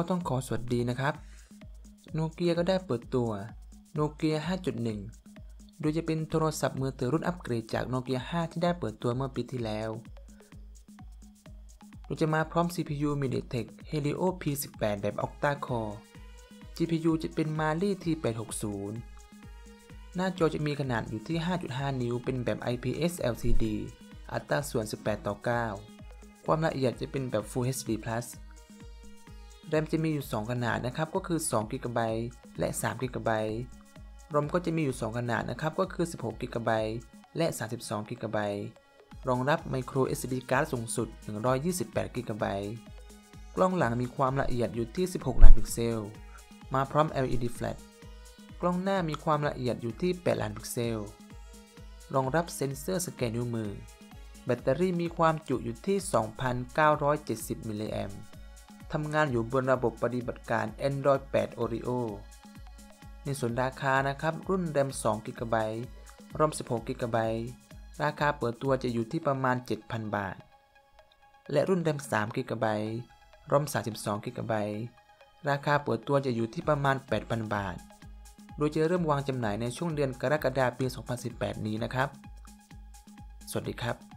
ก็ต้องขอสวัสดีนะครับ โนเกียก็ได้เปิดตัวโนเกีย5.1 โดยจะเป็นโทรศัพท์มือถือรุ่นอัปเกรดจากโนเกีย5 ที่ได้เปิดตัวเมื่อปีที่แล้ว โดยจะมาพร้อม CPU MediaTek Helio P18 แบบ Octa Core GPU จะเป็น Mali T860 หน้าจอจะมีขนาดอยู่ที่ 5.5 นิ้ว เป็นแบบ IPS LCD อัตราส่วน 18 ต่อ 9 ความละเอียดจะเป็นแบบ Full HD+ แรมจะมีอยู่ 2 ขนาดนะครับ ก็คือ2 GB และ3 GB รอมก็จะมีอยู่ 2 ขนาดนะครับ ก็คือ 16 GB และ 32 GB รองรับ Micro SD card สูงสุด 128 GB กล้องหลังมีความละเอียดอยู่ที่ 16 ล้านพิกเซล มาพร้อม LED flash กล้องหน้ามีความละเอียดอยู่ที่ 8 ล้านพิกเซล รองรับเซ็นเซอร์สแกนนิ้วมือ แบตเตอรี่มีความจุอยู่ที่ 2,970 มิลลิแอมป์ ทำงานอยู่บนระบบปฏิบัติการ Android 8 Oreo ในส่วนราคานะครับ รุ่นแรม2 g b รอม16 g b ราคาเปิดตัวจะอยู่ที่ประมาณ 7,000 บาท และรุ่นแรม3 g b รอม32 g b ราคาเปิดตัวจะอยู่ที่ประมาณ 8,000 บาท โดยจะเริ่มวางจำหน่ายในช่วงเดือนกรกฎาคมปี 2018 นี้นะครับ สวัสดีครับ